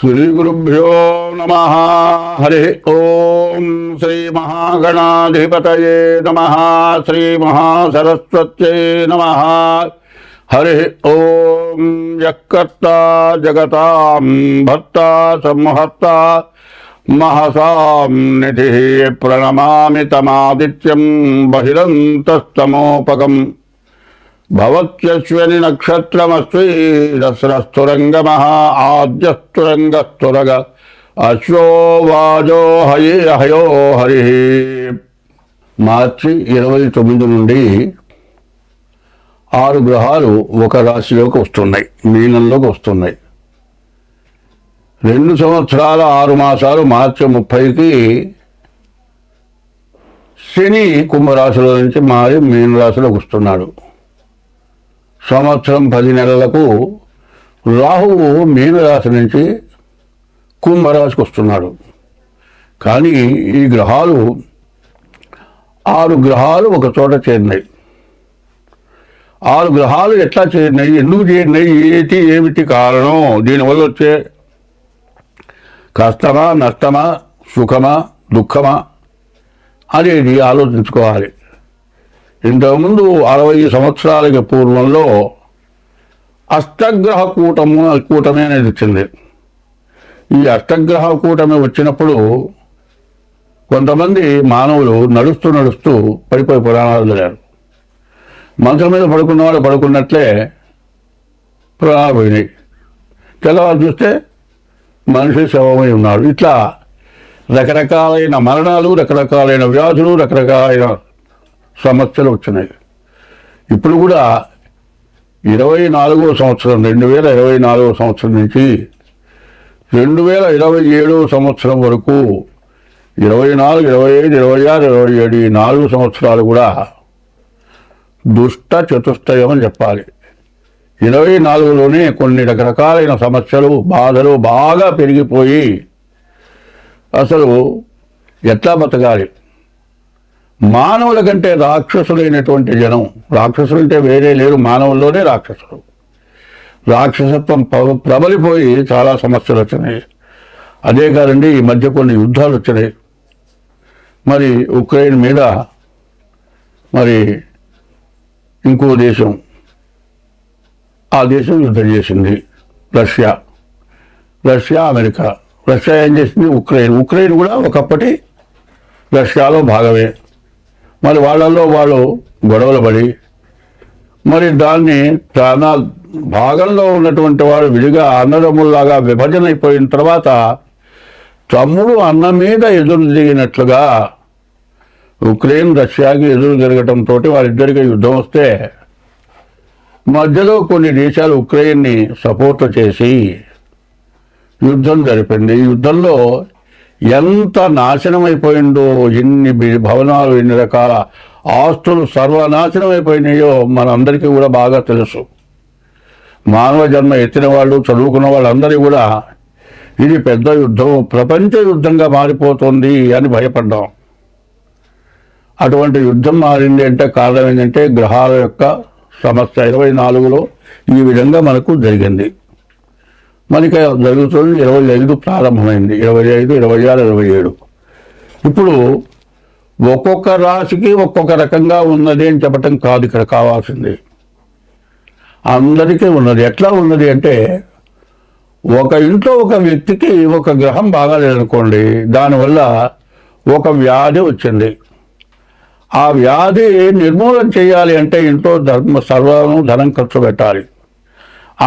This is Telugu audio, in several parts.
శ్రీగురుభ్యో నమ హరి ఓం శ్రీ మహాగణాధిపతయే నమ శ్రీ మహాసరస్వత్యై నమ హరి ఓం యకర్త జగతాం భర్త సంహర్త మహసాం నిధి ప్రణమామి తమాదిత్యం బహిరంతస్తమోపకం భవత్యశ్వని నక్షత్రమస్వి దసరస్తురంగమః ఆద్యస్తురంగస్తురగ అశ్వో వాజో హయే హయో హరి మార్చి ఇరవై తొమ్మిది నుండి ఆరు గ్రహాలు ఒక రాశిలోకి వస్తున్నాయి మీనంలోకి వస్తున్నాయి. రెండు సంవత్సరాల ఆరు మాసాలు మార్చి ముప్పైకి శని కుంభరాశిలో నుంచి మారి మీన రాశిలోకి వస్తున్నాడు. సంవత్సరం పది నెలలకు రాహువు మీనరాశి నుంచి కుంభరాశికి వస్తున్నాడు. కానీ ఈ గ్రహాలు ఆరు గ్రహాలు ఒక చోట చేరినాయి. ఆరు గ్రహాలు ఎట్లా చేరినాయి? ఎందుకు చేరినాయి? ఏటి ఏమిటి కారణం? దీనివల్ల వచ్చే కష్టమా నష్టమా సుఖమా దుఃఖమా అనేది ఆలోచించుకోవాలి. ఇంతకుముందు అరవై సంవత్సరాలకి పూర్వంలో అష్టగ్రహ కూటము కూటమి అనేది వచ్చింది. ఈ అష్టగ్రహ కూటమి వచ్చినప్పుడు కొంతమంది మానవులు నడుస్తూ నడుస్తూ పడిపోయి పురాణాలు చదివారు. మంచం మీద పడుకున్న వాళ్ళు పడుకున్నట్లే పురాణాలు పోయినాయి. తెల్లవారు చూస్తే మనిషి శవమై ఉన్నాడు. ఇట్లా రకరకాలైన మరణాలు రకరకాలైన వ్యాధులు రకరకాలైన సమస్యలు వచ్చినాయి. ఇప్పుడు కూడా ఇరవై నాలుగో సంవత్సరం రెండు వేల ఇరవై నాలుగో సంవత్సరం నుంచి రెండు వేల ఇరవై ఏడో సంవత్సరం వరకు ఇరవై నాలుగు ఇరవై ఐదు ఇరవై ఆరు ఇరవై ఏడు ఈ నాలుగు సంవత్సరాలు కూడా దుష్ట చతుష్టయం అని చెప్పాలి. ఇరవై నాలుగులోనే కొన్ని రకరకాలైన సమస్యలు బాధలు బాగా పెరిగిపోయి అసలు ఎట్లా బతకాలి? మానవుల కంటే రాక్షసులైనటువంటి జనం రాక్షసులు అంటే వేరే లేరు మానవుల్లోనే రాక్షసులు. రాక్షసత్వం ప్రబలిపోయి చాలా సమస్యలు వచ్చినాయి. అదే కాదండి ఈ మధ్య కొన్ని యుద్ధాలు వచ్చినాయి. మరి ఉక్రెయిన్ మీద మరి ఇంకో దేశం ఆ దేశం యుద్ధం చేసింది రష్యా. Russia America. రష్యా ఏం చేసింది? ఉక్రెయిన్. ఉక్రెయిన్ కూడా ఒకప్పటి రష్యాలో భాగమే. మరి వాళ్ళల్లో వాళ్ళు గొడవలు పడి మరి దాన్ని తన భాగంలో ఉన్నటువంటి వాడు విడిగా అన్నదమ్ముల్లాగా విభజన అయిపోయిన తర్వాత తమ్ముడు అన్న మీద ఎదురు దిగినట్లుగా ఉక్రెయిన్ రష్యాకి ఎదురు తిరగటంతో వారిద్దరికి యుద్ధం వస్తే మధ్యలో కొన్ని దేశాలు ఉక్రెయిన్ని సపోర్ట్ చేసి యుద్ధం జరిపింది. ఈ యుద్ధంలో ఎంత నాశనం అయిపోయిందో ఎన్ని భవనాలు ఎన్ని రకాల ఆస్తులు సర్వనాశనం అయిపోయినాయో మనందరికీ కూడా బాగా తెలుసు. మానవ జన్మ ఎత్తిన వాళ్ళు చదువుకున్న వాళ్ళందరూ కూడా ఇది పెద్ద యుద్ధం ప్రపంచ యుద్ధంగా మారిపోతుంది అని భయపడ్డాం. అటువంటి యుద్ధం మారింది అంటే కారణం ఏంటంటే గ్రహాల యొక్క సమస్య. ఇరవై నాలుగులో ఈ విధంగా మనకు జరిగింది. మనకి జరుగుతుంది. ఇరవై ఐదు ప్రారంభమైంది. ఇరవై ఐదు ఇరవై ఆరు ఇరవై ఏడు. ఇప్పుడు ఒక్కొక్క రాశికి ఒక్కొక్క రకంగా ఉన్నది అని చెప్పటం కాదు. ఇక్కడ కావాల్సింది. అందరికీ ఉన్నది. ఎట్లా ఉన్నది అంటే ఒక ఇంట్లో ఒక వ్యక్తికి ఒక గ్రహం బాగాలేదనుకోండి దానివల్ల ఒక వ్యాధి వచ్చింది. ఆ వ్యాధి నిర్మూలన చేయాలి అంటే ఇంట్లో ధర్మ సర్వం ధనం ఖర్చు పెట్టాలి.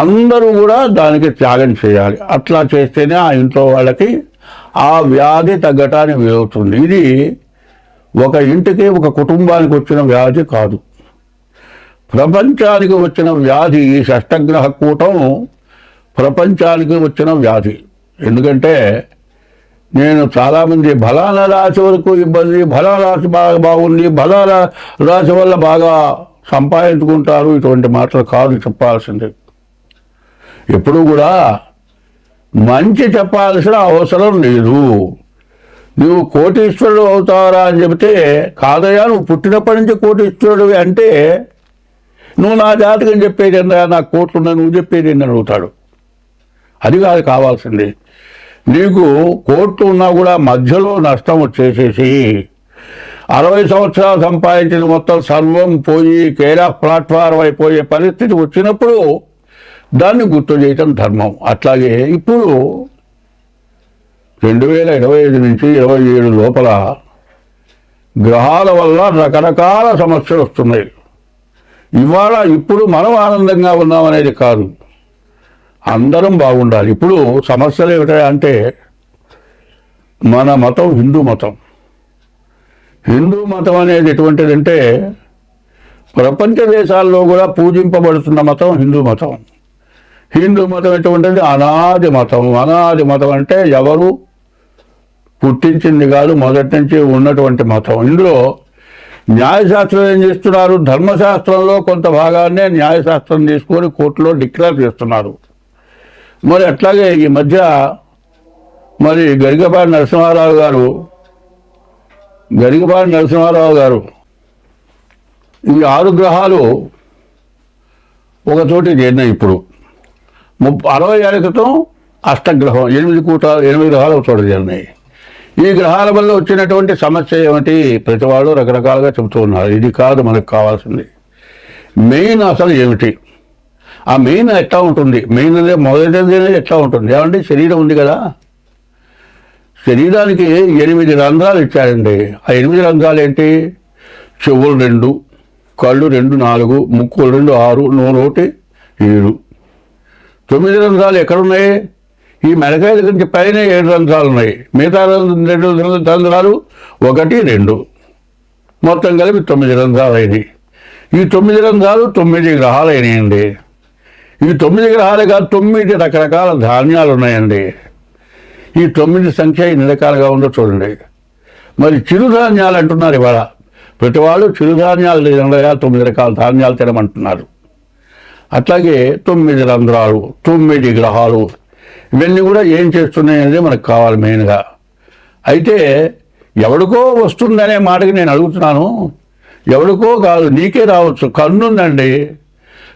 అందరూ కూడా దానికి త్యాగం చేయాలి. అట్లా చేస్తేనే ఆ ఇంట్లో వాళ్ళకి ఆ వ్యాధి తగ్గటానికి వీలవుతుంది. ఇది ఒక ఇంటికి ఒక కుటుంబానికి వచ్చిన వ్యాధి కాదు. ప్రపంచానికి వచ్చిన వ్యాధి ఈ షష్టగ్రహ కూటం ప్రపంచానికి వచ్చిన వ్యాధి. ఎందుకంటే నేను చాలామంది బలానా రాశి వరకు ఇబ్బంది బలా రాశి బాగా బాగుంది బలానా రాశి వల్ల బాగా సంపాదించుకుంటారు. ఇటువంటి మాటలు కాదు చెప్పాల్సింది. ఎప్పుడు కూడా మంచి చెప్పాల్సిన అవసరం లేదు. నువ్వు కోటీశ్వరుడు అవుతావరా అని చెబితే కాదయ్యా నువ్వు పుట్టినప్పటి నుంచి కోటీశ్వరుడు అంటే నువ్వు నా జాతకం చెప్పేది ఏందా నాకు కోట్లు నువ్వు చెప్పేది ఏందని అడుగుతాడు. అది కాదు కావాల్సింది. నీకు కోర్టు ఉన్నా కూడా మధ్యలో నష్టం వచ్చేసేసి అరవై సంవత్సరాలు సంపాదించిన మొత్తం సర్వం పోయి కేరా ప్లాట్ఫారం అయిపోయే పరిస్థితి వచ్చినప్పుడు దాన్ని గుర్తు చేయటం ధర్మం. అట్లాగే ఇప్పుడు రెండు వేల ఇరవై ఐదు నుంచి ఇరవై ఏడు లోపల గ్రహాల వల్ల రకరకాల సమస్యలు వస్తున్నాయి. ఇవాళ ఇప్పుడు మనం ఆనందంగా ఉన్నామనేది కాదు. అందరం బాగుండాలి. ఇప్పుడు సమస్యలు ఏమిటంటే మన మతం హిందూ మతం. హిందూ మతం అనేది ఎటువంటిదంటే ప్రపంచ దేశాల్లో కూడా పూజింపబడుతున్న మతం హిందూ మతం. హిందూ మతం ఎటువంటిది? అనాది మతం. అనాది మతం అంటే ఎవరు పుట్టించింది కాదు మొదటి నుంచి ఉన్నటువంటి మతం. ఇందులో న్యాయశాస్త్రం ఏం చేస్తున్నారు? ధర్మశాస్త్రంలో కొంత భాగాన్నే న్యాయశాస్త్రం తీసుకొని కోర్టులో డిక్లేర్ చేస్తున్నారు. మరి అట్లాగే ఈ మధ్య మరి గరికపాటి నరసింహారావు గారు గరికపాటి నరసింహారావు గారు ఈ ఆరు గ్రహాలు ఒక చోట చేరినాయి ఇప్పుడు. ముప్ప అరవై ఏళ్ళ క్రితం అష్టగ్రహం ఎనిమిది కూట ఎనిమిది గ్రహాలు ఒక చోట చేరినాయి ఈ గ్రహాల వల్ల వచ్చినటువంటి సమస్య ఏమిటి? ప్రతి వాళ్ళు రకరకాలుగా చెబుతూ ఉన్నారు. ఇది కాదు మనకు కావాల్సింది. మెయిన్ అసలు ఏమిటి? ఆ మెయిన్ ఎట్లా ఉంటుంది? మెయిన్ అనేది మొదటిది అనేది ఎట్లా ఉంటుంది? ఏమంటే శరీరం ఉంది కదా. శరీరానికి ఎనిమిది రంధ్రాలు ఇచ్చారండి. ఆ ఎనిమిది రంధ్రాలు ఏంటి? చెవులు రెండు కళ్ళు రెండు నాలుగు ముక్కులు రెండు ఆరు నూనె ఒకటి ఏడు. తొమ్మిది రంధ్రాలు ఎక్కడున్నాయి? ఈ మెడకాయ దగ్గర నుంచి పైన ఏడు రంధ్రాలు ఉన్నాయి. మిగతా రెండు రంధ్రాలు ఒకటి రెండు. మొత్తం కలిపి తొమ్మిది రంధ్రాలు అయినాయి ఈ తొమ్మిది రంధ్రాలు తొమ్మిది గ్రహాలు అయినాయండి ఈ తొమ్మిది గ్రహాలే కాదు తొమ్మిది రకరకాల ధాన్యాలు ఉన్నాయండి ఈ తొమ్మిది సంఖ్య ఎన్ని రకాలుగా ఉందో చూడండి. మరి చిరుధాన్యాలు అంటున్నారు ఇవాళ. ప్రతి వాళ్ళు చిరుధాన్యాలు తొమ్మిది రకాల ధాన్యాలు తినమంటున్నారు. అట్లాగే తొమ్మిది రంధ్రాలు తొమ్మిది గ్రహాలు ఇవన్నీ కూడా ఏం చేస్తున్నాయి అనేది మనకు కావాలి మెయిన్గా. అయితే ఎవడికో వస్తుందనే మాటకి నేను అడుగుతున్నాను. ఎవడికో కాదు నీకే రావచ్చు. కన్నుందండి.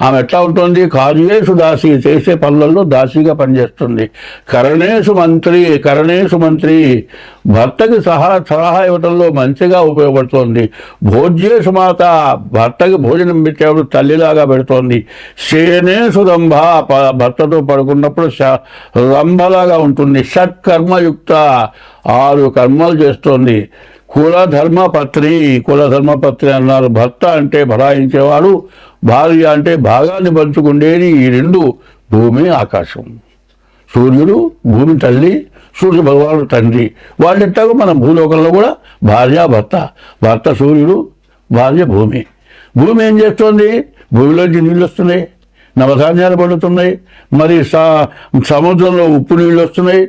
ఆమె ఎట్లా ఉంటుంది? కార్యేషు దాసి చేసే పనులలో దాసిగా పనిచేస్తుంది. కరణేషు మంత్రి కరణేషు మంత్రి భర్తకి సహా సలహా ఇవ్వడంలో మంచిగా ఉపయోగపడుతోంది. భోజ్యేషు మాత భర్తకి భోజనం పెట్టేప్పుడు తల్లిలాగా పెడుతోంది. శేనేషు రంభ భర్తతో పడుకున్నప్పుడు రంభలాగా ఉంటుంది. షట్ కర్మయుక్త ఆరు కర్మలు చేస్తోంది. కులధర్మపత్రి కులధర్మపత్రి అన్నారు. భర్త అంటే భరాయించేవాడు భార్య అంటే భాగాన్ని పంచుకుండేది ఈ రెండు భూమి ఆకాశం. సూర్యుడు భూమి తల్లి సూర్య భగవానుడు తండ్రి. వాళ్ళిట్టాగా మన భూలోకంలో కూడా భార్య భర్త. భర్త సూర్యుడు భార్య భూమి. భూమి ఏం చేస్తుంది? భూమిలోంచి నీళ్ళు వస్తున్నాయి నవధాన్యాలు పడుతున్నాయి మరి సముద్రంలో ఉప్పు నీళ్ళు వస్తున్నాయి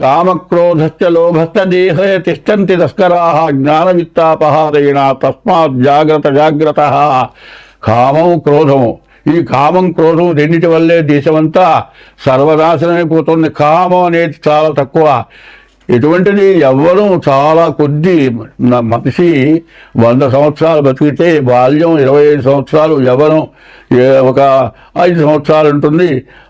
కామక్రోధశ్చ లోభశ్చ దేహే తిష్టంతి తస్కరా జ్ఞానవిత్తాపహారేణ తస్మాత్ జాగ్రత్త జాగ్రత్త. కామం క్రోధము. ఈ కామం క్రోధం రెండిటి వల్లే దేశమంతా సర్వనాశనమైపోతుంది కామం అనేది చాలా తక్కువ. ఎటువంటిది? ఎవ్వరూ చాలా కొద్ది మనిషి వంద సంవత్సరాలు బతికితే బాల్యం ఇరవై ఐదు సంవత్సరాలు యవ్వనం ఒక ఐదు సంవత్సరాలు ఉంటుంది.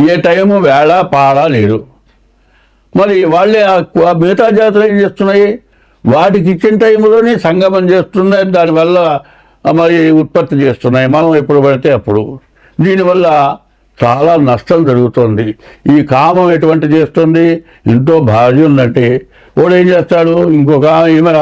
ఏ టైము వేళ పాడ లేదు మరి వాళ్ళే ఆ- మిగతా జాతర ఏం చేస్తున్నాయి? వాటికి ఇచ్చిన టైంలోనే సంగమం చేస్తున్నాయి. దానివల్ల మరి ఉత్పత్తి చేస్తున్నాయి. మనం ఎప్పుడు పడితే అప్పుడు. దీనివల్ల చాలా నష్టం జరుగుతుంది. ఈ కామం ఎటువంటి చేస్తుంది? ఎంతో భార్య ఉందంటే వాడు ఏం చేస్తాడు? ఇంకొక ఈమె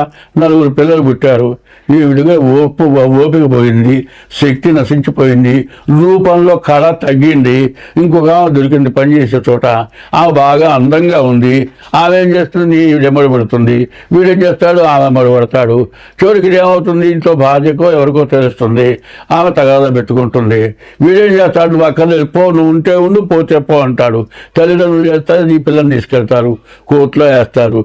నలుగురు పిల్లలు పుట్టారు. ఈ విడిగా ఓపు ఓపిక పోయింది. శక్తి నశించిపోయింది. రూపంలో కళ తగ్గింది. ఇంకొక ఆమె దొరికింది పనిచేసే చోట. ఆమె బాగా అందంగా ఉంది. ఆమె ఏం చేస్తుంది? ఈవిడెమ్మడి పడుతుంది. వీడేం చేస్తాడు? ఆమె ఎమ్మడి చివరికి ఏమవుతుంది? ఇంట్లో భార్యకో ఎవరికో తెలుస్తుంది. ఆమె తగాదా పెట్టుకుంటుంది. వీడేం చేస్తాడు? నువ్వు అక్కడ పో నువ్వు ఉంటే ఉండు పోతే పో అంటాడు. తల్లిదండ్రులు చేస్తారు నీ పిల్లల్ని తీసుకెళ్తారు. కోర్టులో వేస్తారు.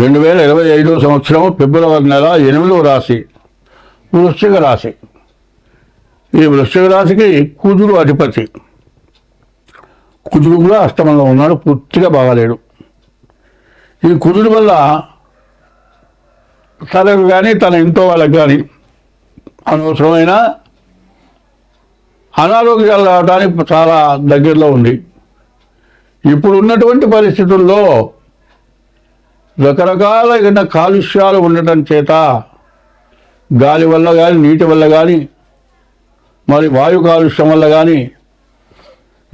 రెండు వేల ఇరవై ఐదో సంవత్సరం ఫిబ్రవరి నెల ఎనిమిదో రాశి వృశ్చిక రాశి. ఈ వృశ్చిక రాశికి కుజుడు అధిపతి. కుజుడు కూడా అష్టమంలో ఉన్నాడు పూర్తిగా బాగాలేడు. ఈ కుజుడు వల్ల తనకు కానీ తన ఇంట్లో వాళ్ళకి కానీ అనవసరమైన అనారోగ్యాలు రావడానికి చాలా దగ్గరలో ఉంది. ఇప్పుడు ఉన్నటువంటి పరిస్థితుల్లో రకరకాలైన కాలుష్యాలు ఉండటం చేత గాలి వల్ల కానీ నీటి వల్ల కానీ మరి వాయు కాలుష్యం వల్ల కానీ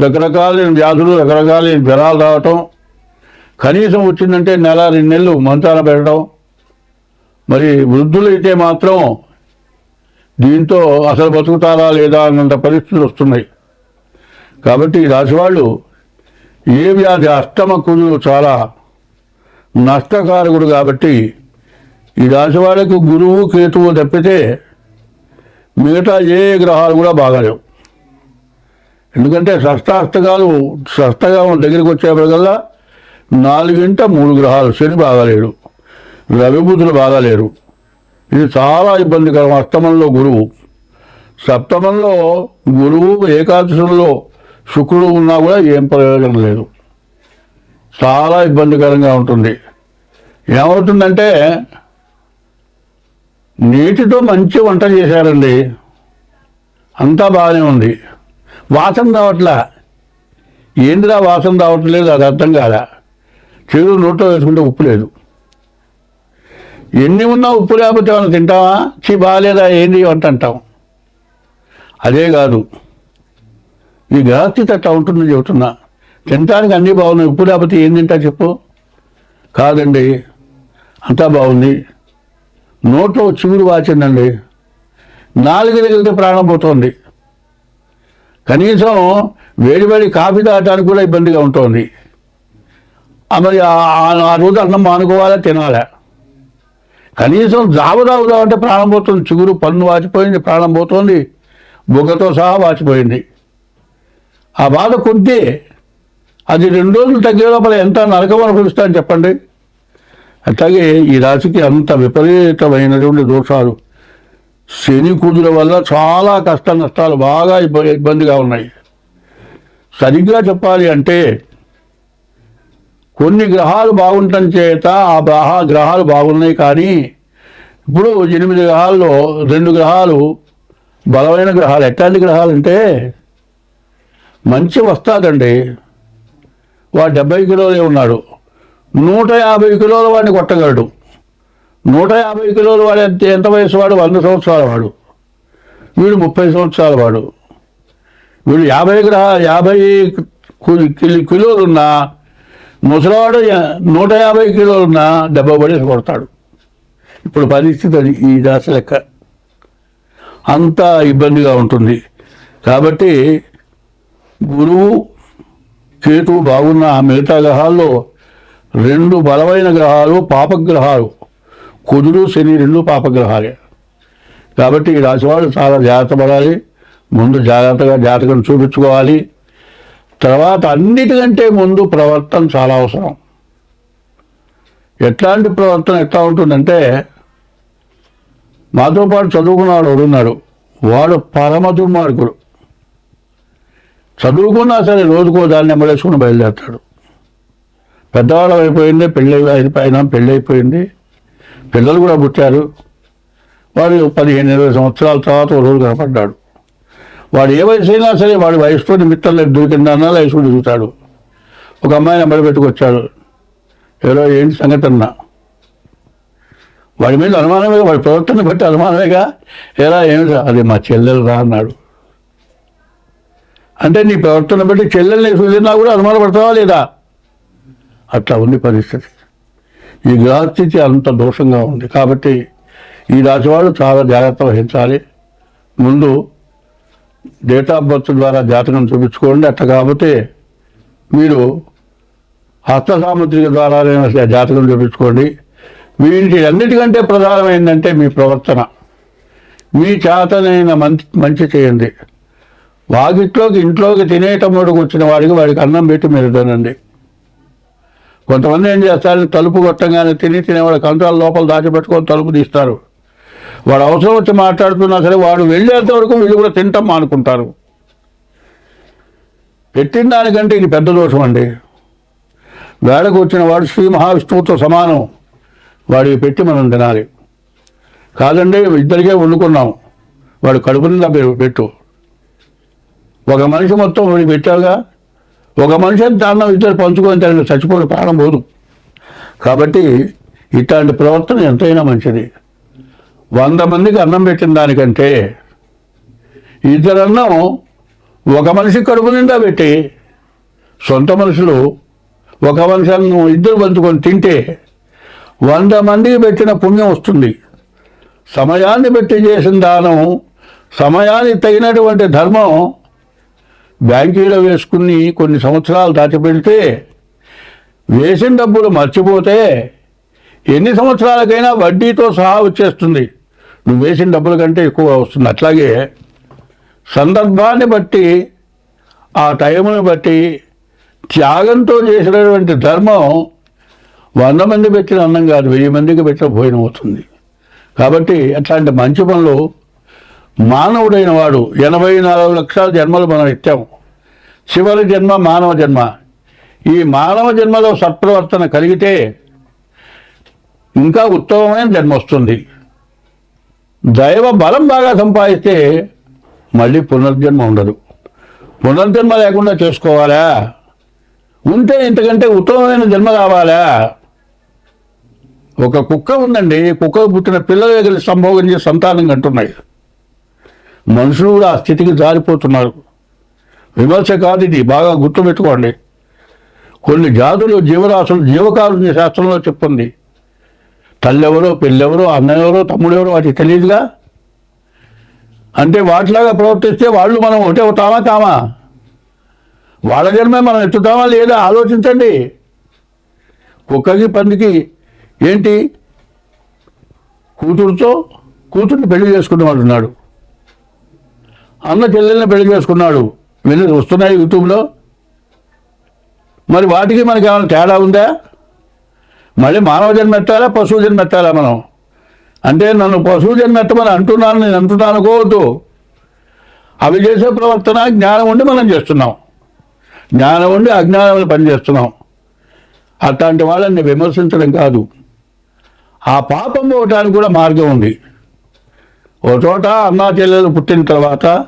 రకరకాలైన వ్యాధులు రకరకాలైన జ్వరాలు రావటం కనీసం వచ్చిందంటే నెల రెండు నెలలు మంచాన పెట్టడం మరి వృద్ధులైతే మాత్రం దీంతో అసలు బతుకుతారా లేదా అన్నంత పరిస్థితులు వస్తున్నాయి. కాబట్టి ఈ రాశివాళ్ళు ఏ వ్యాధి అష్టమ కుజులు చాలా నష్టకారకుడు కాబట్టి ఈ రాశి గురువు కేతువు తప్పితే మిగతా ఏ గ్రహాలు కూడా బాగాలేవు. ఎందుకంటే షష్టాష్టకాలు షష్టగా దగ్గరికి వచ్చేప్పటికల్లా నాలుగింట మూడు గ్రహాలు శని బాగాలేడు. రవి బాగాలేరు. ఇది చాలా ఇబ్బందికరం. అష్టమంలో గురువు. సప్తమంలో గురువు ఏకాదశంలో శుక్రుడు ఉన్నా కూడా ఏం ప్రయోజనం లేదు. చాలా ఇబ్బందికరంగా ఉంటుంది. ఏమవుతుందంటే నీటితో మంచి వంట చేశారండి. అంతా బాగానే ఉంది. వాసన రావట్లా? ఏందిరా వాసన రావట్లేదు? అది అర్థం కాదా చెరువు నోట్లో వేసుకుంటే ఉప్పు లేదు. ఎన్ని ఉన్నా ఉప్పు లేకపోతే మనం తింటావా? చీ బాగాలేదా? ఏంది? వంట అంటాం. అదే కాదు. ఈ గ్రహస్థితి అట్లా ఉంటుందని చెబుతున్నా. తినటానికి అన్నీ బాగున్నాయి. ఉప్పు లేకపోతే ఏం తింటా చెప్పు? కాదండి అంతా బాగుంది. నోట్లో చిగురు వాచిందండి. నాలుగు దగ్గరికి ప్రాణం పోతోంది. కనీసం వేడి వేడి కాఫీ తాగటానికి కూడా ఇబ్బందిగా ఉంటుంది. మరి ఆ- రోజు అన్నం మానుకోవాలా తినాలా? కనీసం జావ తాగుదామంటే ప్రాణం పోతుంది. చిగురు పన్ను వాచిపోయింది ప్రాణం పోతుంది. బుగ్గతో సహా వాచిపోయింది. ఆ బాధ కొద్ది అది రెండు రోజులు తగ్గే లోపల ఎంత నరకం అనుభవిస్తాను చెప్పండి. అట్లాగే ఈ రాశికి అంత విపరీతమైనటువంటి దోషాలు. శని కుదుల వల్ల చాలా కష్ట నష్టాలు బాగా ఇబ్బందిగా ఉన్నాయి. సరిగ్గా చెప్పాలి అంటే కొన్ని గ్రహాలు బాగుండటం చేత ఆ గ్రహ గ్రహాలు బాగున్నాయి కానీ ఇప్పుడు ఎనిమిది గ్రహాల్లో రెండు గ్రహాలు బలమైన గ్రహాలు ఎట్లాంటి గ్రహాలు అంటే మంచి వస్తుందండి. వాడు డెబ్బై కిలోలే ఉన్నాడు. నూట యాభై కిలోల వాడిని కొట్టగలడు. నూట యాభై కిలోల వాడు ఎంత ఎంత వయసు వాడు? వంద సంవత్సరాల వాడు. వీడు ముప్పై సంవత్సరాల వాడు. వీడు యాభై గ్రహ యాభై కిలోలు కిలో- కిలోలున్నా ముసలివాడు నూట యాభై కిలోలున్నా డెబ్బై పడేసి కొడతాడు. ఇప్పుడు పరిస్థితి అది ఈ దాస లెక్క. అంత ఇబ్బందిగా ఉంటుంది. కాబట్టి గురువు కేతువు బాగున్న ఆ మిగతా గ్రహాల్లో రెండు బలమైన గ్రహాలు పాపగ్రహాలు. కుదురు శని రెండు పాపగ్రహాలే. కాబట్టి ఈ రాశివాళ్ళు చాలా జాగ్రత్త పడాలి. ముందు జాగ్రత్తగా జాతకం చూపించుకోవాలి. తర్వాత అన్నిటికంటే ముందు ప్రవర్తన చాలా అవసరం. ఎట్లాంటి ప్రవర్తన ఎట్లా ఉంటుందంటే మాతో పాటు చదువుకున్నవాడు ఒకడు ఉన్నాడు వాడు పరమ దుర్మార్గుడు చదువుకున్నా సరే రోజుకో దాన్ని ఎమ్మడేసుకుని బయలుదేరతాడు. పెద్దవాళ్ళం అయిపోయింది పెళ్ళి అయిపోయినా పెళ్ళి అయిపోయింది పిల్లలు కూడా పుట్టారు. వాడు పదిహేను ఇరవై సంవత్సరాల తర్వాత ఒక రోజు కనపడ్డాడు. వాడు ఏ వయసు అయినా సరే వాడి వయసుతో మిత్రులు దూకిందన్నా వేసుకుని దిగుతాడు ఒక అమ్మాయిని అమ్మడి పెట్టుకొచ్చాడు. ఏదో ఏంటి సంగతి అన్నా? వాడి మీద అనుమానమే వాడి ప్రవర్తన బట్టి అనుమానమేగా? ఎలా ఏమిటా అది మా చెల్లెలు రా అన్నాడు. అంటే నీ ప్రవర్తన బట్టి చెల్లెల్ని చూసినా కూడా అనుమానపడతావా లేదా? అట్లా ఉంది పరిస్థితి. ఈ గ్రహస్థితి అంత దోషంగా ఉంది. కాబట్టి ఈ రాశి చాలా జాగ్రత్త వహించాలి. ముందు డేట్ ఆఫ్ బర్త్ ద్వారా జాతకం చూపించుకోండి. అట్లా కాకపోతే మీరు హస్త సాముద్రిక ద్వారా జాతకం చూపించుకోండి. వీటి అన్నిటికంటే ప్రధానమైందంటే మీ ప్రవర్తన. మీ చేతనైన మంచి మంచి చేయండి. వాగిట్లోకి ఇంట్లోకి తినేటప్పుడు వచ్చిన వాడికి వాడికి అన్నం పెట్టి మీరు తినండి. కొంతమంది ఏం చేస్తారు? తలుపు కొట్టంగానే తిని తినేవాడు కంచాల లోపల దాచిపెట్టుకొని తలుపు తీస్తారు. వాడు అవసరం వచ్చి మాట్లాడుతున్నా సరే వాడు వెళ్ళేంత వరకు వీళ్ళు కూడా తింటాం అనుకుంటారు. పెట్టిన దానికంటే ఇది పెద్ద దోషం అండి. వేళకు వచ్చిన వాడు శ్రీ మహావిష్ణువుతో సమానం. వాడికి పెట్టి మనం తినాలి. కాదండి ఇద్దరికే వండుకున్నాం. వాడు కడుపు నిండా పెట్టు. ఒక మనిషి మొత్తం వాడికి పెట్టావుగా? ఒక మనిషి దాన్నం ఇద్దరు పంచుకొని తినండి చచ్చిపోయిన ప్రాణం పోదు. కాబట్టి ఇట్లాంటి ప్రవర్తన ఎంతైనా మంచిది. వంద మందికి అన్నం పెట్టిన దానికంటే ఇద్దరు అన్నం ఒక మనిషి కడుపు నిండా పెట్టి సొంత మనుషులు ఒక మనిషి అన్నం ఇద్దరు పంచుకొని తింటే వంద మందికి పెట్టిన పుణ్యం వస్తుంది. సమయాన్ని పెట్టి చేసిన దానం సమయానికి తగినటువంటి ధర్మం బ్యాంకీలో వేసుకుని కొన్ని సంవత్సరాలు దాచిపెడితే వేసిన డబ్బులు మర్చిపోతే ఎన్ని సంవత్సరాలకైనా వడ్డీతో సహా వచ్చేస్తుంది. నువ్వు వేసిన డబ్బుల కంటే ఎక్కువ వస్తుంది. అట్లాగే సందర్భాన్ని బట్టి ఆ టైంని బట్టి త్యాగంతో చేసినటువంటి ధర్మం వంద మంది పెట్టిన అన్నం కాదు వెయ్యి మందికి పెట్టిన భోజనం అవుతుంది. కాబట్టి అట్లాంటి మంచి పనులు మానవుడైన వాడు ఎనభై నాలుగు లక్షల జన్మలు మనం ఇచ్చాము చివరి జన్మ మానవ జన్మ. ఈ మానవ జన్మలో సత్ప్రవర్తన కలిగితే ఇంకా ఉత్తమమైన జన్మ వస్తుంది. దైవ బలం బాగా సంపాదిస్తే మళ్ళీ పునర్జన్మ ఉండదు. పునర్జన్మ లేకుండా చేసుకోవాలా? ఉంటే ఇంతకంటే ఉత్తమమైన జన్మ కావాలా ఒక కుక్క ఉందండి కుక్క పుట్టిన పిల్లల దగ్గర సంభోగం చేసి సంతానం కంటున్నాయి. మనుషులు కూడా ఆ స్థితికి జారిపోతున్నారు. విమర్శ కాదు ఇది. బాగా గుర్తుపెట్టుకోండి కొన్ని జాతులు జీవరాశులు జీవకారుణ్య శాస్త్రంలో చెప్పింది తల్లెవరో పెళ్ళెవరో అన్నెవరో తమ్ముడెవరో వాటికి తెలియదుగా అంటే వాటిలాగా ప్రవర్తిస్తే వాళ్ళు మనం ఒకటే అవుతామా కామా? వాళ్ళ జన్మే మనం ఎత్తుతామా లేదా? ఆలోచించండి. కుక్కకి పందికి ఏంటి? కూతురుతో కూతుర్ని పెళ్ళి చేసుకున్నవాడు ఉన్నాడు. అన్న చెల్లెల్ని పెళ్ళి చేసుకున్నాడు. వెళ్ళి వస్తున్నాయి యూట్యూబ్లో. మరి వాటికి మనకి ఏమైనా తేడా ఉందా? మళ్ళీ మానవ జన్మ ఎత్తాలా పశువు జన్మ ఎత్తాలా మనం? అంటే నన్ను పశువు జన్మ ఎత్తమని అంటున్నాను నేను అంటున్నాను అనుకోవద్దు. అవి చేసే ప్రవర్తన జ్ఞానం ఉండి మనం చేస్తున్నాం. జ్ఞానం ఉండి అజ్ఞానం పనిచేస్తున్నాం అట్లాంటి వాళ్ళని విమర్శించడం కాదు. ఆ పాపం పోవటానికి కూడా మార్గం ఉంది. ఓ చోట అన్నా చెల్లెలు పుట్టిన తర్వాత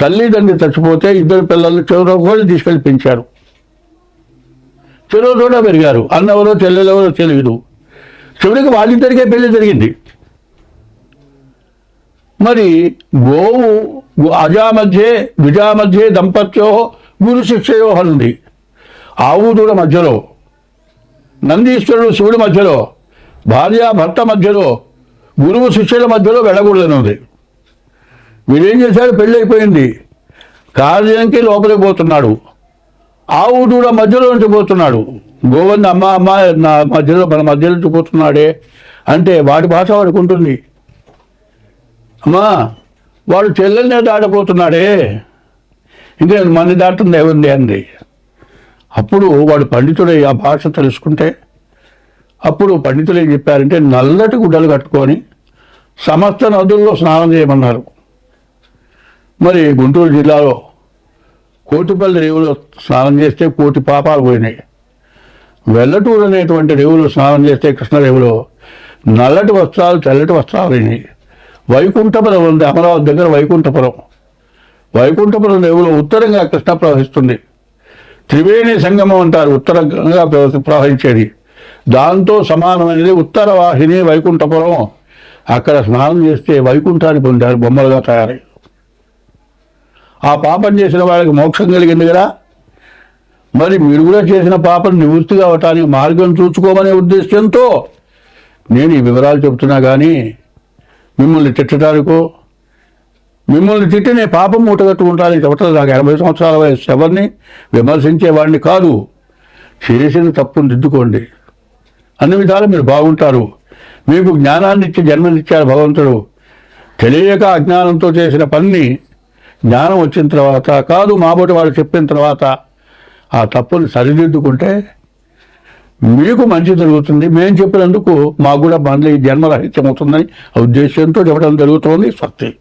తల్లిదండ్రి చచ్చిపోతే ఇద్దరు పిల్లలు చెరువు కూడా తీసుకెళ్ళి పెంచారు. చెరువు చోట పెరిగారు. అన్నెవరో చెల్లెలెవరో తెలియదు. చివరికి వాళ్ళిద్దరికే పెళ్ళి జరిగింది. మరి గోవు గు- అజా మధ్యే దంపత్యో గురు శిక్షయో ఉంది. ఆవు దూడ మధ్యలో నందీశ్వరుడు శివుడి మధ్యలో భార్య భర్త మధ్యలో గురువు శిష్యుల మధ్యలో వెళ్ళకూడదనుంది వీడేం చేశాడు? పెళ్ళి అయిపోయింది. కార్యానికి లోపలికి పోతున్నాడు. ఆవు దూడ మధ్యలో నుంచి పోతున్నాడు. గోవింద అమ్మ అమ్మ నా మధ్యలో మన మధ్యలో నుంచి పోతున్నాడే అంటే వాడి భాష వాడికి ఉంటుంది. అమ్మా వాడు చెల్లెల్నే దాటపోతున్నాడే ఇంకా మంది దాటుతుంది ఏముంది అంది. అప్పుడు వాడు పండితుడై ఆ భాష తెలుసుకుంటే అప్పుడు పండితులు ఏం చెప్పారంటే నల్లటి గుడ్డలు కట్టుకొని సమస్త నదుల్లో స్నానం చేయమన్నారు. మరి గుంటూరు జిల్లాలో కోటిపల్లి రేవులో స్నానం చేస్తే కోటి పాపాలు పోయినాయి. వెల్లటూరు అనేటువంటి రేవులో స్నానం చేస్తే కృష్ణరేవులో నల్లటి వస్త్రాలు తెల్లటి వస్త్రాలు అయినాయి వైకుంఠపురం ఉంది అమరావతి దగ్గర వైకుంఠపురం. వైకుంఠపురం రేవులో ఉత్తరంగా కృష్ణ ప్రవహిస్తుంది. త్రివేణి సంగమం అంటారు ఉత్తరంగా ప్రవహించేది. దాంతో సమానమైనది ఉత్తర వాహిని వైకుంఠపురం. అక్కడ స్నానం చేస్తే వైకుంఠాన్ని పొందారు బొమ్మలుగా తయారై. ఆ పాపం చేసిన వాళ్ళకి మోక్షం కలిగింది కదా. మరి మీరు కూడా చేసిన పాపం నివృత్తి కావటానికి మార్గం చూసుకోమనే ఉద్దేశంతో నేను ఈ వివరాలు చెబుతున్నా కానీ మిమ్మల్ని తిట్టడానికో మిమ్మల్ని తిట్టి నేను పాపం మూటగట్టుకుంటానని చెప్పటం నాకు ఎనభై సంవత్సరాల వయసు ఎవరిని విమర్శించేవాడిని కాదు. చేసిన తప్పును దిద్దుకోండి. అన్ని విధాలు మీరు బాగుంటారు. మీకు జ్ఞానాన్ని జన్మనిచ్చాడు భగవంతుడు. తెలియక అజ్ఞానంతో చేసిన పని జ్ఞానం వచ్చిన తర్వాత కాదు మాబోటి వాడు చెప్పిన తర్వాత ఆ తప్పుని సరిదిద్దుకుంటే మీకు మంచి జరుగుతుంది. మేము చెప్పినందుకు మాకు కూడా మళ్ళీ జన్మరహిత్యం అవుతుందని ఆ ఉద్దేశంతో చెప్పడం జరుగుతోంది స్వస్తి.